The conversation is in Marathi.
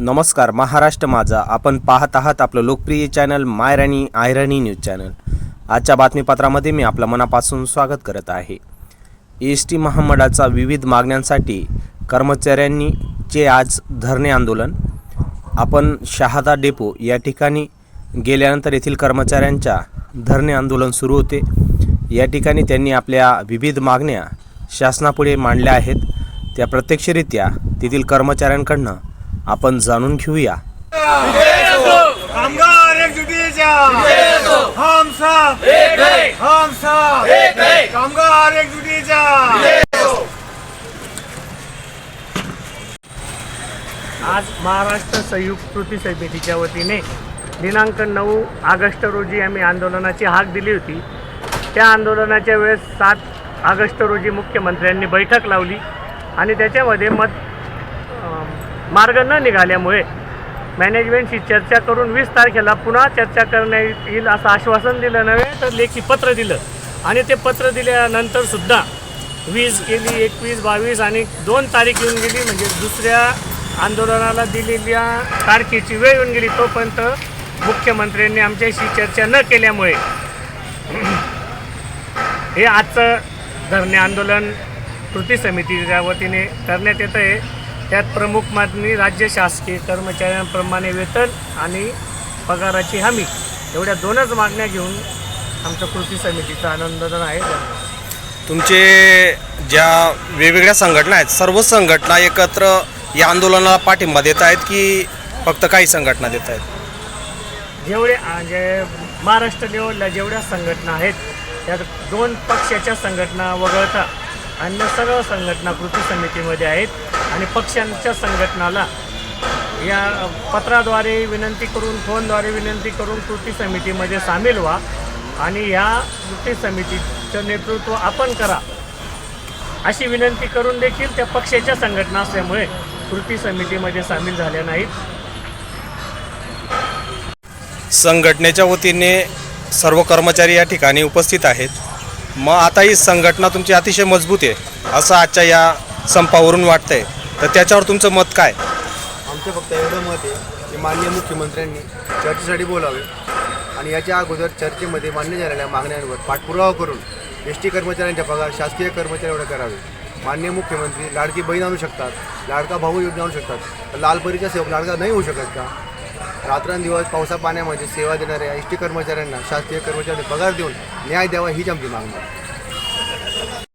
नमस्कार महाराष्ट्र माझा. आपण पाहत आहात आपलं लोकप्रिय चॅनल मायराणी आयराणी न्यूज चॅनल. आजच्या बातमीपत्रामध्ये मी आपलं मनापासून स्वागत करत आहे. एस टी महामंडळाचा विविध मागण्यांसाठी कर्मचाऱ्यांनी चे आज धरणे आंदोलन. आपण शहादा डेपो या ठिकाणी गेल्यानंतर येथील कर्मचाऱ्यांच्या धरणे आंदोलन सुरू होते. या ठिकाणी त्यांनी आपल्या विविध मागण्या शासनापुढे मांडल्या आहेत. त्या प्रत्यक्षरित्या तेथील कर्मचाऱ्यांकडनं आपण जाणून घेऊया. आज महाराष्ट्र संयुक्त कृती समितीच्या वतीने दिनांक नऊ ऑगस्ट रोजी आम्ही आंदोलनाची हाक दिली होती. त्या आंदोलनाच्या वेळेस सात ऑगस्ट रोजी मुख्यमंत्र्यांनी बैठक लावली आणि त्याच्यामध्ये मत मार्ग न निघाल्यामुळे मॅनेजमेंटशी चर्चा करून वीस तारखेला पुन्हा चर्चा करण्यात येईल असं आश्वासन दिलं नव्हे तर लेखी पत्र दिलं. आणि ते पत्र दिल्यानंतरसुद्धा वीस गेली एकवीस बावीस आणि दोन तारीख येऊन गेली म्हणजे दुसऱ्या आंदोलनाला दिलेल्या तारखेची वेळ येऊन गेली तोपर्यंत मुख्यमंत्र्यांनी आमच्याशी चर्चा न केल्यामुळे हे आजचं धरणे आंदोलन कृती समितीच्या वतीने करण्यात येतं आहे त्यात प्रमुख मागणी राज्य शासकीय कर्मचाऱ्यांप्रमाणे वेतन आणि पगाराची हमी. एवढ्या दोनच मागण्या घेऊन आमचं कृती समितीचं आंदोलन आहे. तुमचे ज्या वेगवेगळ्या संघटना आहेत सर्व संघटना एकत्र या आंदोलनाला पाठिंबा देत आहेत की फक्त काही संघटना देत आहेत? जेवढे जे महाराष्ट्र लेवलला जेवढ्या संघटना आहेत त्यात दोन पक्षाच्या संघटना वगळता अन्य सर्व संघटना कृती समितीमध्ये आहेत. आणि पक्षांच्या संघटनाला या पत्राद्वारे विनंती करून फोनद्वारे विनंती करून कृती समितीमध्ये सामील व्हा आणि या कृती समितीचं नेतृत्व आपण करा अशी विनंती करून देखील त्या पक्षाच्या संघटना असल्यामुळे कृती समितीमध्ये सामील झाल्या नाहीत. संघटनेच्या वतीने सर्व कर्मचारी या ठिकाणी उपस्थित आहेत. मग आता ही संघटना तुमची अतिशय मजबूत आहे असं आजच्या या संपावरून वाटतंय. तर त्याच्यावर तुमचं मत काय? आमचं फक्त एवढं मत आहे की माननीय मुख्यमंत्र्यांनी चर्चेसाठी बोलावे आणि याच्या अगोदर चर्चेमध्ये मान्य झालेल्या मागण्यांवर पाठपुरावा करून एस टी कर्मचाऱ्यांच्या पगार शासकीय कर्मचारी एवढे करावे. माननीय मुख्यमंत्री लाडकी बहीण आणू शकतात लाडका भाऊ योजना आणू शकतात. लालपरीच्या सेवक लाडका नाही होऊ शकत का? रात्रंदिवस पावसा पाण्यामध्ये सेवा देणाऱ्या एस टी कर्मचाऱ्यांना शासकीय कर्मचाऱ्यांनी पगार देऊन न्याय द्यावा हीच आमची मागणी आहे.